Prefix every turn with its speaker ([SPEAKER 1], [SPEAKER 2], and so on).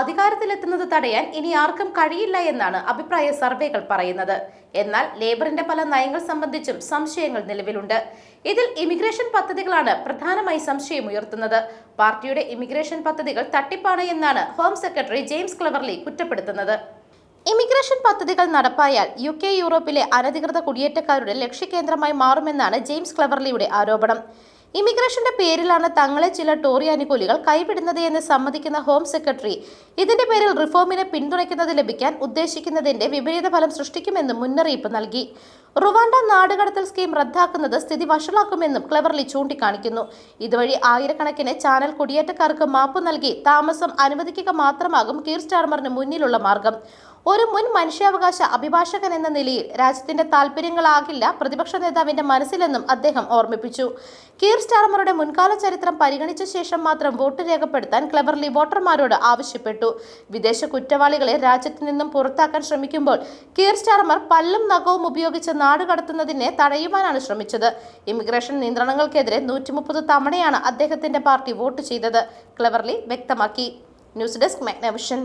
[SPEAKER 1] അധികാരത്തിലെത്തുന്നത് തടയാൻ ഇനി ആർക്കും കഴിയില്ല എന്നാണ് അഭിപ്രായ സർവേകൾ പറയുന്നത്. എന്നാൽ ലേബറിന്റെ പല നയങ്ങൾ സംബന്ധിച്ചും സംശയങ്ങൾ നിലവിലുണ്ട്. ഇതിൽ ഇമിഗ്രേഷൻ പദ്ധതികളാണ് പ്രധാനമായി സംശയം ഉയർത്തുന്നത്. പാർട്ടിയുടെ ഇമിഗ്രേഷൻ പദ്ധതികൾ തട്ടിപ്പാണ് എന്നാണ് ഹോം സെക്രട്ടറി ജെയിംസ് ക്ലവർലി കുറ്റപ്പെടുത്തുന്നത്. ഇമിഗ്രേഷൻ പദ്ധതികൾ നടപ്പായാൽ യു കെ യൂറോപ്പിലെ അനധികൃത കുടിയേറ്റക്കാരുടെ ലക്ഷ്യകേന്ദ്രമായി മാറുമെന്നാണ് ജെയിംസ് ക്ലവർലിയുടെ ആരോപണം. ഇമിഗ്രേഷന്റെ പേരിലാണ് തങ്ങളെ ചില ടോറി അനുകൂലികൾ കൈവിടുന്നത് എന്ന് സമ്മതിക്കുന്ന ഹോം സെക്രട്ടറി ഇതിന്റെ പേരിൽ റിഫോമിനെ പിന്തുണയ്ക്കുന്നത് ലഭിക്കാൻ ഉദ്ദേശിക്കുന്നതിന്റെ വിപരീത ഫലം സൃഷ്ടിക്കുമെന്നും മുന്നറിയിപ്പ് നൽകി. റുവാണ്ട നാടുകടത്തൽ സ്കീം റദ്ദാക്കുന്നത് സ്ഥിതി വഷളാക്കുമെന്നും ക്ലവർലി ചൂണ്ടിക്കാണിക്കുന്നു. ഇതുവഴി ആയിരക്കണക്കിന് ചാനൽ കുടിയേറ്റക്കാർക്ക് മാപ്പ് നൽകി താമസം അനുവദിക്കുക മാത്രമാകും കീർ സ്റ്റാർമറിന് മുന്നിലുള്ള മാർഗം. ഒരു മുൻ മനുഷ്യാവകാശ അഭിഭാഷകൻ എന്ന നിലയിൽ രാജ്യത്തിന്റെ താല്പര്യങ്ങളാകില്ല പ്രതിപക്ഷ നേതാവിന്റെ മനസ്സിലെന്നും അദ്ദേഹം ഓർമ്മിപ്പിച്ചു. കീർ സ്റ്റാർമറുടെ മുൻകാല ചരിത്രം പരിഗണിച്ച ശേഷം മാത്രം വോട്ട് രേഖപ്പെടുത്താൻ ക്ലെവർലി വോട്ടർമാരോട് ആവശ്യപ്പെട്ടു. വിദേശ കുറ്റവാളികളെ രാജ്യത്തു നിന്നും പുറത്താക്കാൻ ശ്രമിക്കുമ്പോൾ കീർ സ്റ്റാർമർ പല്ലും നഖവും ഉപയോഗിച്ച് നാട് കടത്തുന്നതിനെ തടയുവാനാണ് ശ്രമിച്ചത്. ഇമിഗ്രേഷൻ നിയന്ത്രണങ്ങൾക്കെതിരെ നൂറ്റി മുപ്പത് തവണയാണ് അദ്ദേഹത്തിന്റെ പാർട്ടി വോട്ട് ചെയ്തത്. ക്ലവർലി വ്യക്തമാക്കി. News desk Magnavision.